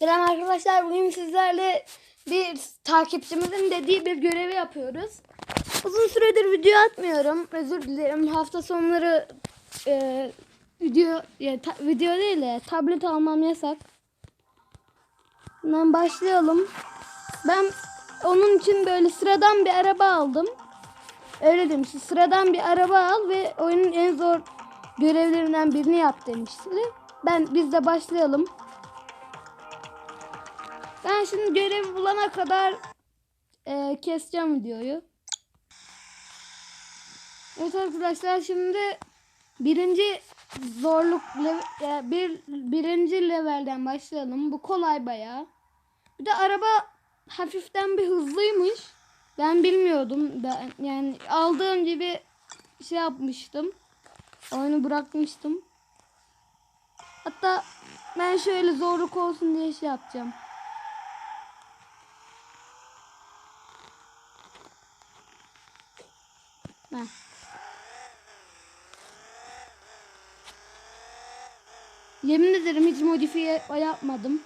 Selam arkadaşlar. Bugün sizlerle bir takipçimizin dediği bir görevi yapıyoruz. Uzun süredir video atmıyorum. Özür dilerim. Hafta sonları e, video ya, ta- video değil de tablet almam yasak. Hemen başlayalım. Ben onun için böyle sıradan bir araba aldım. Öyle demişti. Sıradan bir araba al ve oyunun en zor görevlerinden birini yap demişti. Ben biz de başlayalım. Ben şimdi görevi bulana kadar e, keseceğim videoyu. Evet arkadaşlar şimdi birinci zorluk lev- e, bir birinci levelden başlayalım. Bu kolay bayağı. Bir de araba hafiften bir hızlıymış. Ben bilmiyordum. Ben, yani aldığım gibi şey yapmıştım. Oyunu bırakmıştım. Hatta ben şöyle zorluk olsun diye şey yapacağım. Heh. Yemin ederim hiç modifiye yapmadım.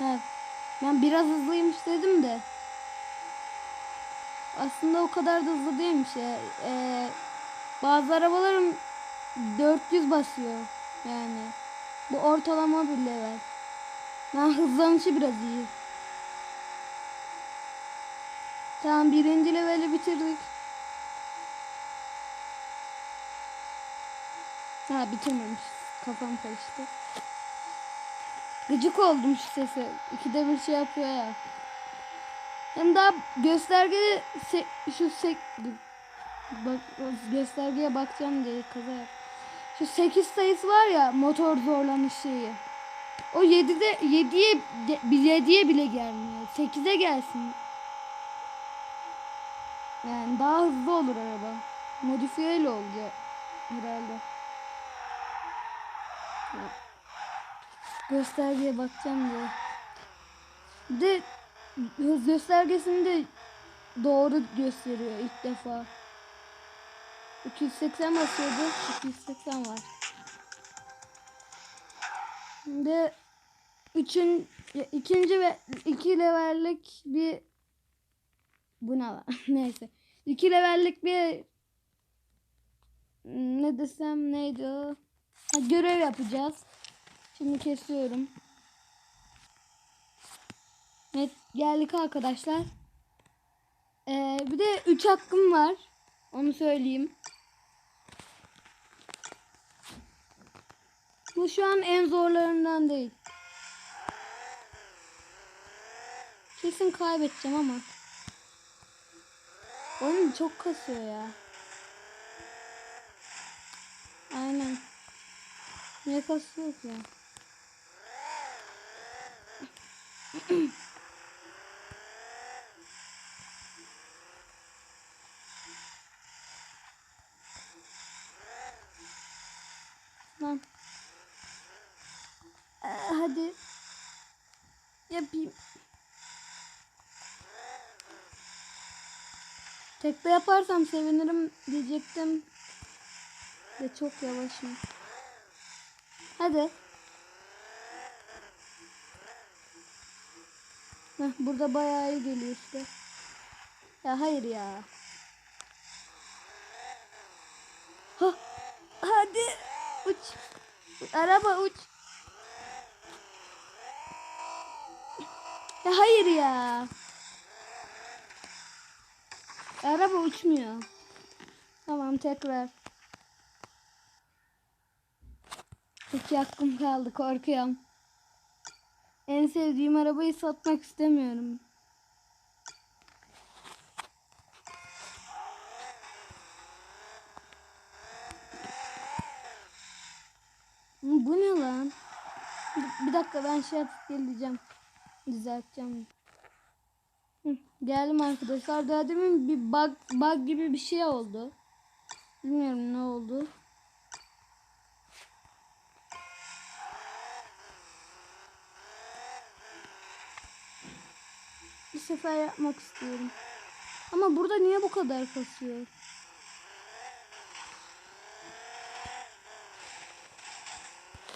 Evet. Ben biraz hızlıymış dedim de. Aslında o kadar da hızlı değilmiş ya. Ee, bazı arabaların 400 basıyor yani. Bu ortalama bir level. Ben hızlanışı biraz iyi. Tamam birinci leveli bitirdik. Ha bitirmemiş. Kafam karıştı. Gıcık oldum şu sese. İkide bir şey yapıyor ya. Hem daha göstergede se şu sek bak göstergeye bakacağım diye kaza yap. Şu 8 sayısı var ya motor zorlamış şeyi. O 7'de 7'ye 7'ye bile gelmiyor. 8'e gelsin. Yani daha hızlı olur araba. Modifiyeyle olacak herhalde. Ya. Göstergeye bakacağım diye. De hız göstergesini de doğru gösteriyor ilk defa. 280 basıyordu. 280 var. Şimdi üçün, ikinci ve iki levellik bir bu ne lan? Neyse. İki levellik bir ne desem neydi o? Ha, görev yapacağız. Şimdi kesiyorum. Evet geldik arkadaşlar. Ee, bir de 3 hakkım var. Onu söyleyeyim. Bu şu an en zorlarından değil. Kesin kaybedeceğim ama. Oyun çok kasıyor ya. Aynen. Niye kasıyor ya? Lan. Ee, hadi. Yapayım. Tekte yaparsam sevinirim diyecektim. De çok yavaşım. Hadi. Heh, burada bayağı iyi geliyor işte. Ya hayır ya. Ha, hadi uç. Araba uç. Ya hayır ya. Araba uçmuyor. Tamam tekrar. İki hakkım kaldı korkuyorum. En sevdiğim arabayı satmak istemiyorum. Bu ne lan? Bir, dakika ben şey yapıp geleceğim. Düzelteceğim. Geldim arkadaşlar. Daha bir bug, bug gibi bir şey oldu. Bilmiyorum ne oldu. Bir sefer yapmak istiyorum. Ama burada niye bu kadar kasıyor?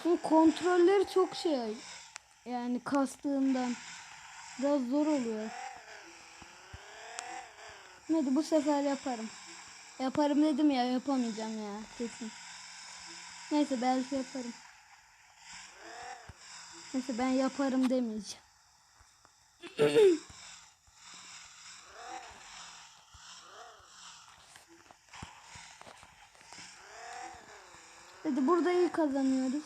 Bu kontrolleri çok şey yani kastığından biraz zor oluyor. Hadi bu sefer yaparım. Yaparım dedim ya yapamayacağım ya kesin. Neyse belki yaparım. Neyse ben yaparım demeyeceğim. Hadi burada iyi kazanıyoruz.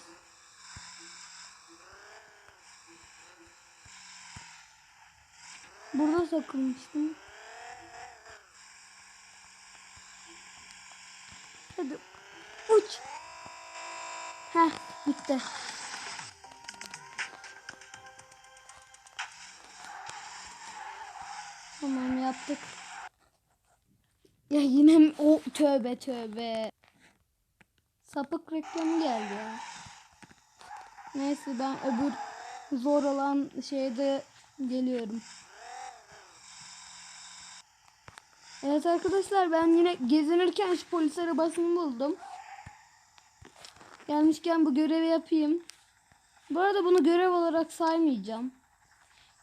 Burada takılmıştım. Hadi uç. Heh bitti. Tamam yaptık. Ya yine? O tövbe tövbe. Sapık reklamı geldi ya. Neyse ben öbür zor olan şeyde geliyorum. Evet arkadaşlar ben yine gezinirken şu polis arabasını buldum. Gelmişken bu görevi yapayım. Bu arada bunu görev olarak saymayacağım.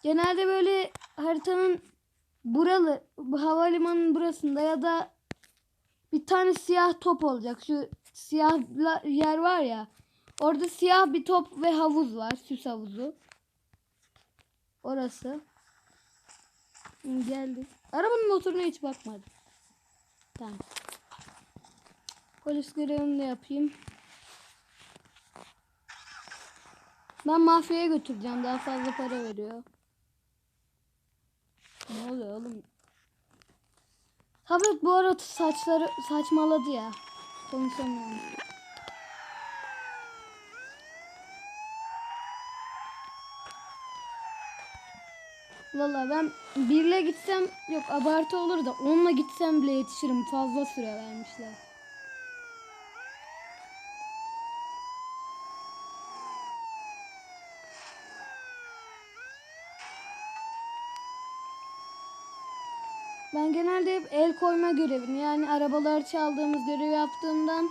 Genelde böyle haritanın buralı bu havalimanının burasında ya da bir tane siyah top olacak. Şu siyah yer var ya. Orada siyah bir top ve havuz var. Süs havuzu. Orası. Geldik. Arabanın motoruna hiç bakmadım. Tamam. Polis görevini de yapayım. Ben mafyaya götüreceğim. Daha fazla para veriyor. Ne oluyor oğlum? Tablet bu arada saçları saçmaladı ya. Konuşamıyorum. Valla ben birle gitsem yok abartı olur da onunla gitsem bile yetişirim. Fazla süre vermişler. Ben genelde hep el koyma görevini yani arabalar çaldığımız görevi yaptığımdan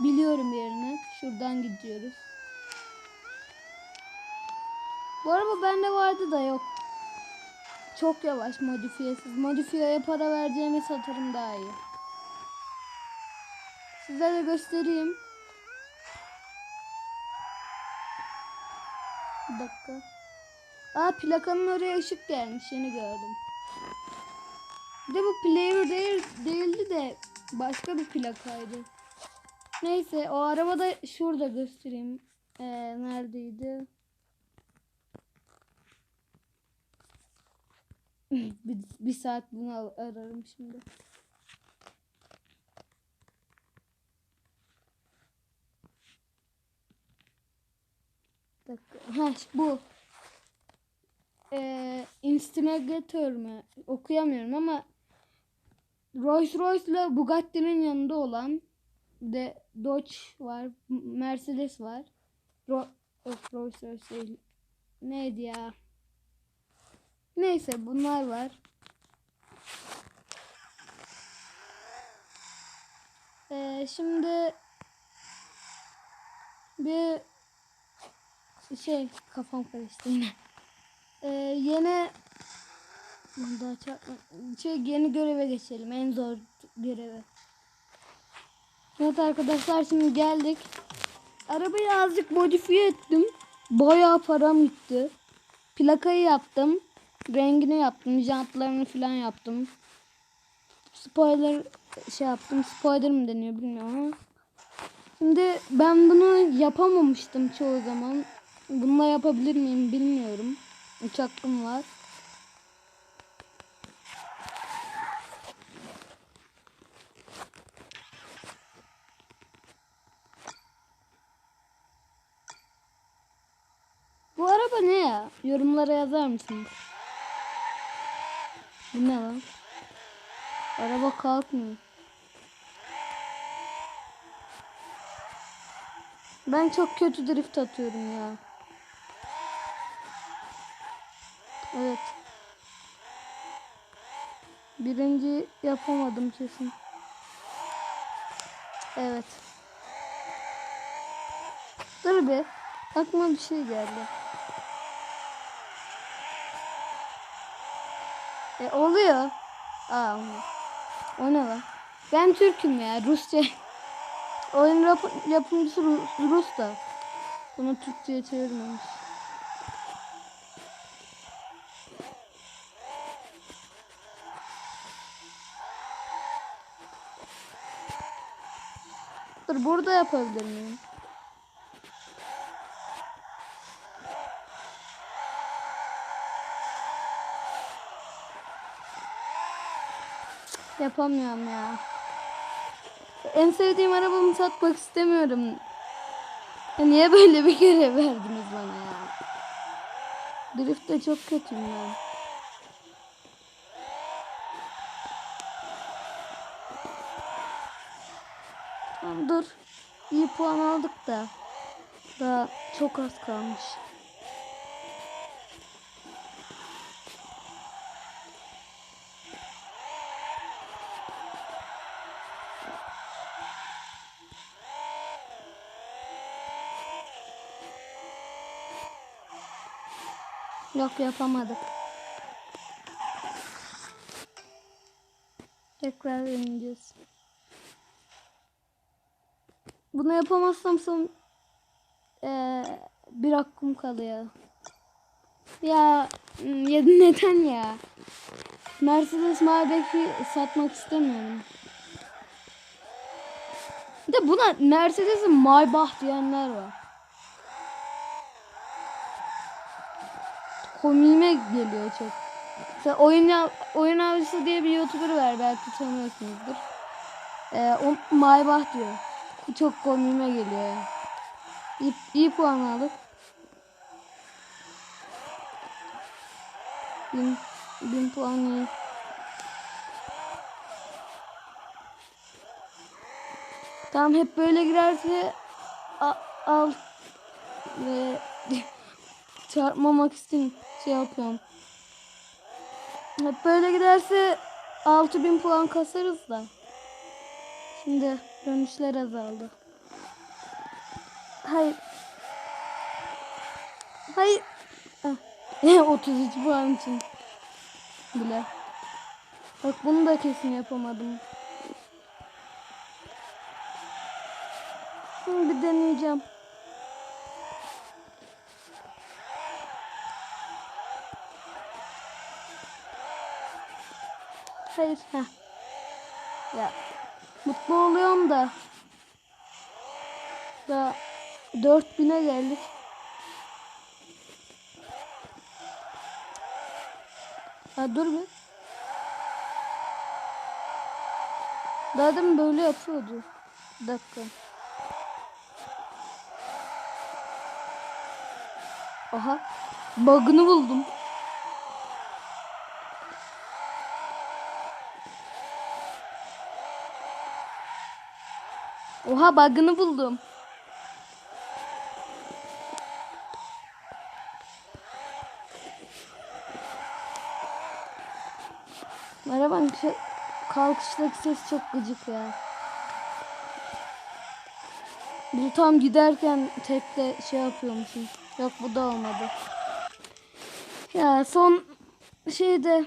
biliyorum yerini. Şuradan gidiyoruz. Bu araba bende vardı da yok. Çok yavaş modifiyesiz. Modifiyeye para vereceğimi satarım daha iyi. Size de göstereyim. Bir dakika. Aa plakanın oraya ışık gelmiş. Yeni gördüm. Bir de bu player değil, değildi de başka bir plakaydı. Neyse o arabada şurada göstereyim. Ee, neredeydi? bir, bir saat bunu ararım şimdi. Dakika. Ha bu. Ee, Instigator mı? Okuyamıyorum ama Rolls Royce ile Bugatti'nin yanında olan de Dodge var, Mercedes var. Ro of, Rolls Royce değil. Neydi ya? Neyse bunlar var. Ee, şimdi bir şey kafam karıştı yine. Ee, yeni daha çarpma. Şey yeni göreve geçelim. En zor görevi. Evet arkadaşlar şimdi geldik. Arabayı azıcık modifiye ettim. Bayağı param gitti. Plakayı yaptım. Rengini yaptım. Jantlarını falan yaptım. Spoiler şey yaptım. Spoiler mı deniyor bilmiyorum. Şimdi ben bunu yapamamıştım çoğu zaman. Bununla yapabilir miyim bilmiyorum. Üç var. Bu araba ne ya? Yorumlara yazar mısınız? Bu ne lan? Araba kalkmıyor. Ben çok kötü drift atıyorum ya. Evet. Birinci yapamadım kesin. Evet. Dur bir. Aklıma bir şey geldi. E oluyor. Aa. O ne lan? Ben Türk'üm ya. Rusça. Oyun yap- yapımcısı Rus, Rus da. Bunu Türkçe'ye çevirmemiş. Dur burada yapabilir miyim? Yapamıyorum ya. En sevdiğim arabamı satmak istemiyorum. Ya niye böyle bir görev verdiniz bana ya? Drift'te çok kötüyüm ben. Dur. İyi puan aldık da. Daha çok az kalmış. Yok yapamadık. Tekrar deneyeceğiz. Bunu yapamazsam son eee, bir hakkım kalıyor. Ya ya neden ya? Mercedes Maybach'i satmak istemiyorum. De buna Mercedes'in Maybach diyenler var. Komiğime geliyor çok. Mesela oyun oyun avcısı diye bir YouTuber var belki tanıyorsunuzdur. Ee, o Maybach diyor. Çok komiğime geliyor. İyi, iyi puan aldık. Bin, bin puan iyi. Tamam hep böyle girerse al ve çarpmamak için şey yapıyorum. Hep böyle giderse 6000 puan kasarız da. Şimdi dönüşler azaldı. Hayır. Hayır. Ah. 33 puan için bile. Bak bunu da kesin yapamadım. Şimdi bir deneyeceğim. Hayır. Heh. Ya mutlu oluyorum da. Da 4000'e geldik. Ha dur bir. Daha demin böyle yapıyordu. Bir dakika. Aha. Bug'ını buldum. Oha bug'ını buldum. Merhaba şu kalkıştaki ses çok gıcık ya. Bu tam giderken tekte şey yapıyormuşum. Yok bu da olmadı. Ya son şeyde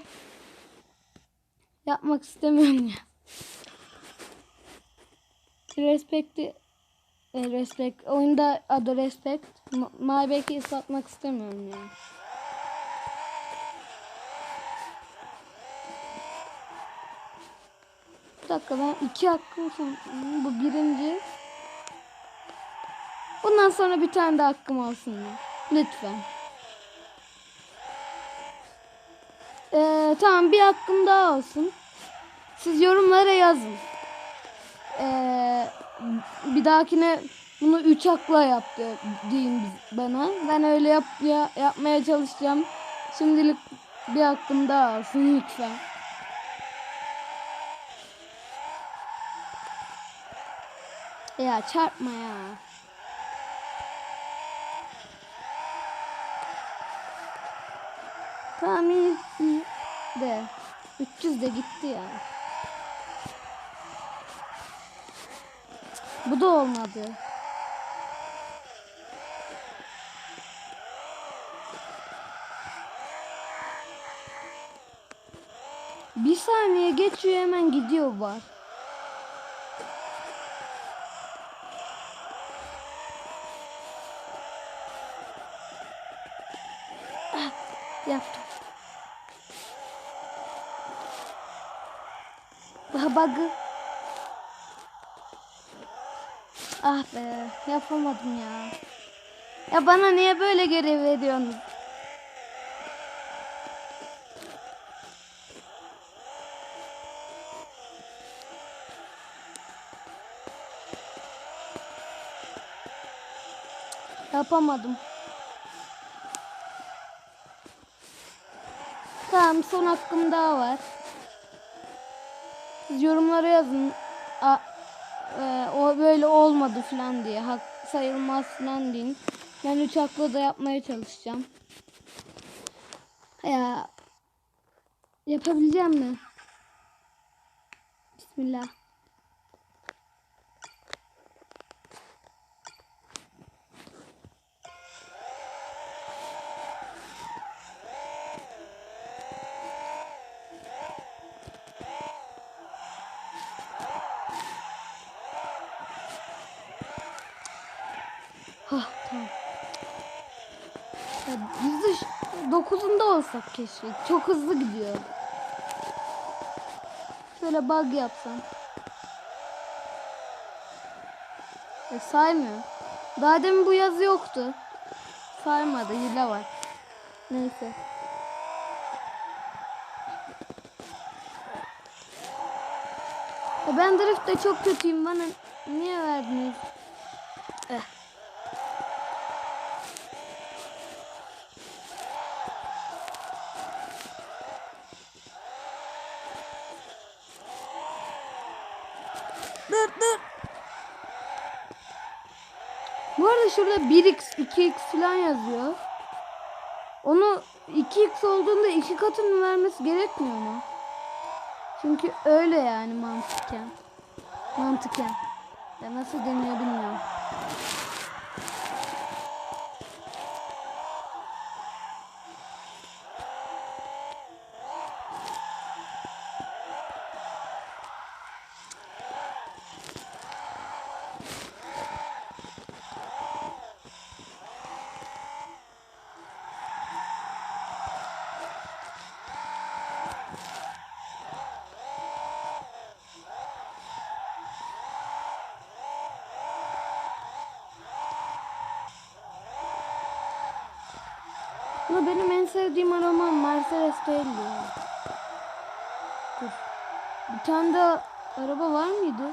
yapmak istemiyorum ya. Respekti e, respect oyunda adı respect Ma- Maybach'i satmak istemiyorum yani. Bir dakika ben iki hakkım bu birinci. Bundan sonra bir tane de hakkım olsun. Lütfen. Ee, tamam bir hakkım daha olsun. Siz yorumlara yazın. Ee, bir dahakine bunu üç hakla yaptı deyin bana. Ben öyle yap, ya, yapmaya çalışacağım. Şimdilik bir hakkım daha olsun lütfen. Ya çarpma ya. Tamam iyi de 300 de gitti ya. Bu da olmadı. Bir saniye geçiyor hemen gidiyor var. Ah, yaptım. Babagı. Ah be yapamadım ya. Ya bana niye böyle görev veriyorsunuz? Yapamadım. Tamam son hakkım daha var. Siz yorumlara yazın. A, e, o böyle olmadı falan diye. Hak sayılmaz falan deyin. Ben üç haklı da yapmaya çalışacağım. Ya yapabileceğim mi? Bismillah. Ş- dokuzunda olsak keşke. Çok hızlı gidiyor. Şöyle bug yapsam. E saymıyor. Daha demin bu yazı yoktu. Saymadı. Hile var. Neyse. Ya ben driftte çok kötüyüm. Bana niye verdiniz? Eh. Şurada 1x 2x falan yazıyor. Onu 2x olduğunda iki katını vermesi gerekmiyor mu? Çünkü öyle yani mantıken. Mantıken. Ya nasıl deniyor bilmiyorum. Ama benim en sevdiğim araba Mercedes değil ya. Dur. Bir tane de araba var mıydı?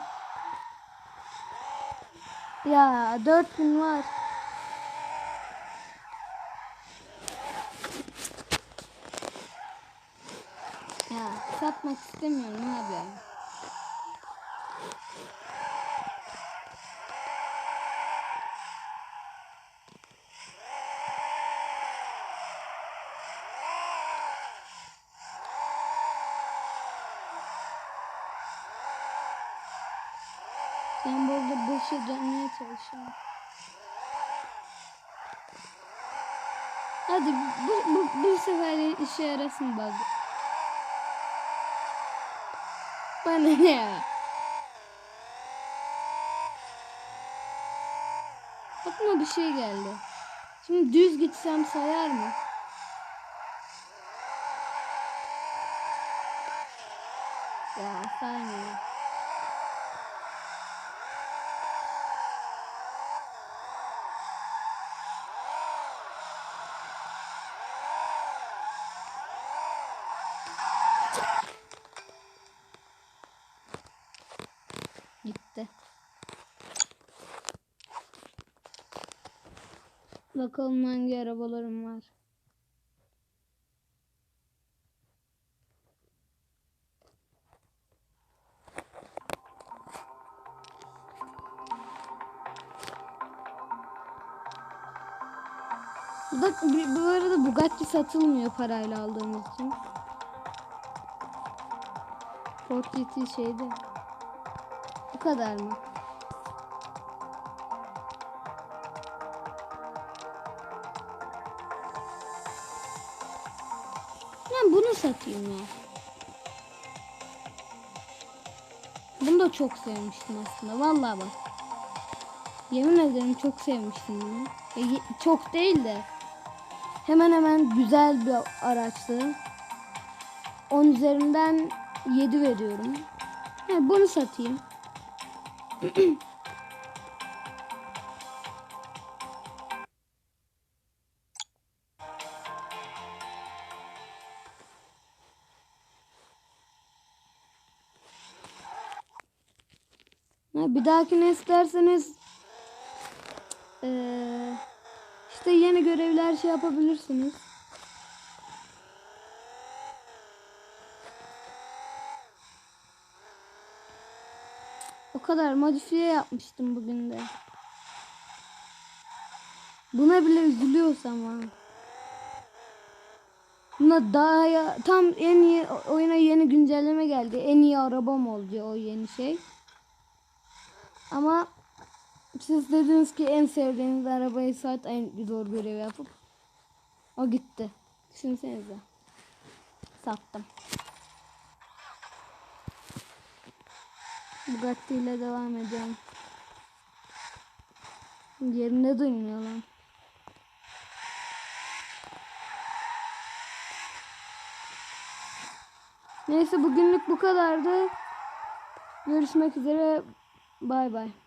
Ya 4000 var. Ya satmak istemiyorum abi. Ben beşe dönmeye çalışıyorum. Hadi bu, bu, bir sefer işe yarasın bak. Bana ne ya? Aklıma bir şey geldi. Şimdi düz gitsem sayar mı? Ya saymıyor. Gitti. Bakalım hangi arabalarım var. Bu, da, bu arada Bugatti satılmıyor parayla aldığımız için. Ford GT şeyde. Bu kadar mı? satayım ya. Bunu da çok sevmiştim aslında. Vallahi bak. Yemin ederim çok sevmiştim bunu. E, çok değil de. Hemen hemen güzel bir araçtı. 10 üzerinden 7 veriyorum. Yani bunu satayım. bir dahakine isterseniz eee, işte yeni görevler şey yapabilirsiniz. O kadar modifiye yapmıştım bugün de. Buna bile üzülüyorsam ha. Buna daha ya, tam en iyi oyuna yeni güncelleme geldi. En iyi arabam oldu o yeni şey. Ama siz dediniz ki en sevdiğiniz arabayı sat en zor görevi yapıp o gitti. Düşünsenize. Sattım. Bugatti ile devam ediyorum. Yerinde duymuyor lan. Neyse bugünlük bu kadardı. Görüşmek üzere. Bay bay.